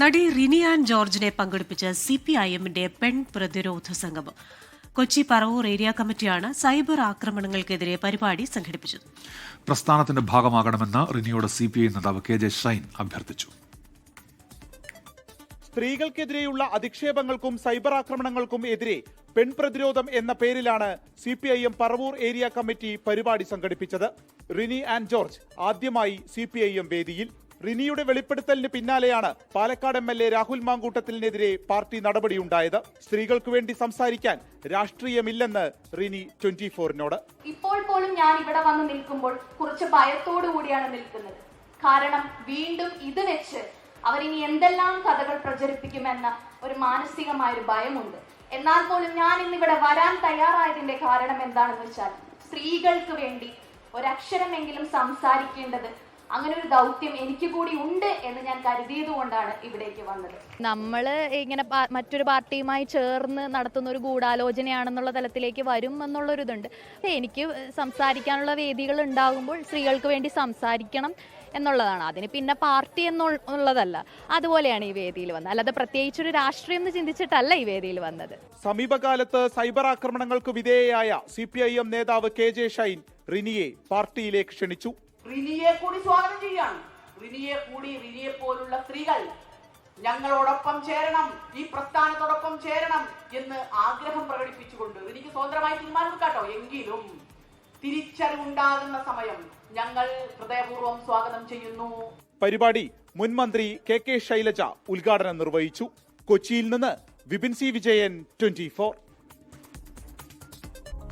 നടി റിനിയാൻ ജോർജിനെ പങ്കെടുപ്പിച്ച C P I എമ്മിന്റെ പെൺ പ്രതിരോധ സംഗമം. കൊച്ചി പറവൂർ ഏരിയ കമ്മിറ്റിയാണ് സൈബർ ആക്രമണങ്ങൾക്കെതിരെ പരിപാടി സംഘടിപ്പിച്ചത്. പ്രസ്ഥാനത്തിന്റെ ഭാഗമാകണമെന്ന് റിനിയോട് സി പി ഐ നേതാവ് കെ ജെ ഷൈൻ അഭ്യർത്ഥിച്ചു. സ്ത്രീകൾക്കെതിരെയുള്ള അധിക്ഷേപങ്ങൾക്കും സൈബർ ആക്രമണങ്ങൾക്കും എതിരെ പെൺപ്രതിരോധം എന്ന പേരിലാണ് C P I M Paravur area committee പരിപാടി സംഘടിപ്പിച്ചത്. റിനി ആൻഡ് ജോർജ് ആദ്യമായി സി പി ഐ എം വേദിയിൽ റിനിയുടെ വെളിപ്പെടുത്തലിന് പിന്നാലെയാണ് Palakkad M L A Rahul മാങ്കൂട്ടത്തിനെതിരെ party നടപടിയുണ്ടായത്. സ്ത്രീകൾക്ക് വേണ്ടി സംസാരിക്കാൻ രാഷ്ട്രീയമില്ലെന്ന് റിനി ട്വന്റി ഫോറിനോട്. ഇപ്പോൾ പോലും ഞാൻ ഇവിടെ വന്ന് നിൽക്കുമ്പോൾ കുറച്ച് ഭയത്തോടു കൂടിയാണ് നിൽക്കുന്നത്. കാരണം വീണ്ടും ഇത് വെച്ച് അവരിനി എന്തെല്ലാം കഥകൾ പ്രചരിപ്പിക്കുമെന്ന ഒരു മാനസികമായ ഒരു ഭയമുണ്ട്. എന്നാൽ പോലും ഞാൻ ഇന്നിവിടെ വരാൻ തയ്യാറായതിന്റെ കാരണം എന്താണെന്ന് വെച്ചാൽ സ്ത്രീകൾക്ക് വേണ്ടി ഒരക്ഷരമെങ്കിലും സംസാരിക്കേണ്ടത് അങ്ങനെ ഒരു ദൗത്യം എനിക്ക് കൂടി ഉണ്ട് എന്ന് ഞാൻ കരുതിയത് കൊണ്ടാണ് ഇവിടേക്ക് വന്നത്. നമ്മൾ ഇങ്ങനെ മറ്റൊരു പാർട്ടിയുമായി ചേർന്ന് നടത്തുന്ന ഒരു ഗൂഢാലോചനയാണെന്നുള്ള തലത്തിലേക്ക് വരും എന്നുള്ളൊരിതുണ്ട്. എനിക്ക് സംസാരിക്കാനുള്ള വേദികൾ ഉണ്ടാകുമ്പോൾ സ്ത്രീകൾക്ക് വേണ്ടി സംസാരിക്കണം എന്നുള്ളതാണ്. അതിന് പിന്നെ പാർട്ടി എന്നുള്ളതല്ല അതുപോലെയാണ് ഈ വേദിയിൽ വന്നത്. അല്ലാതെ പ്രത്യേകിച്ച് ഒരു രാഷ്ട്രീയം എന്ന് ചിന്തിച്ചിട്ടല്ല ഈ വേദിയിൽ വന്നത്. സമീപകാലത്ത് സൈബർ ആക്രമണങ്ങൾക്ക് വിധേയയായ സി പി ഐ എം നേതാവ് കെ ജെ ഷൈൻ റിനിയെ പാർട്ടിയിലേക്ക് ക്ഷണിച്ചു. റിനിയെ കൂടി സ്വാഗതം ചെയ്യാണ് റിനിയെ കൂടി റിനിയെ പോലുള്ള സ്ത്രീകൾ ഞങ്ങളോടൊപ്പം ചേരണം ഈ പ്രസ്ഥാനത്തോടൊപ്പം ചേരണം എന്ന് ആഗ്രഹം പ്രകടിപ്പിച്ചുകൊണ്ട് എനിക്ക് സ്വതന്ത്രമായി തീരുമാനമെടുക്കാട്ടോ എങ്കിലും തിരിച്ചറിവുണ്ടാകുന്ന സമയം ഞങ്ങൾ ഹൃദയപൂർവം സ്വാഗതം ചെയ്യുന്നു. പരിപാടി മുൻ മന്ത്രി കെ കെ ശൈലജ ഉദ്ഘാടനം നിർവഹിച്ചു. കൊച്ചിയിൽ നിന്ന് വിപിൻ സി വിജയൻ ട്വന്റി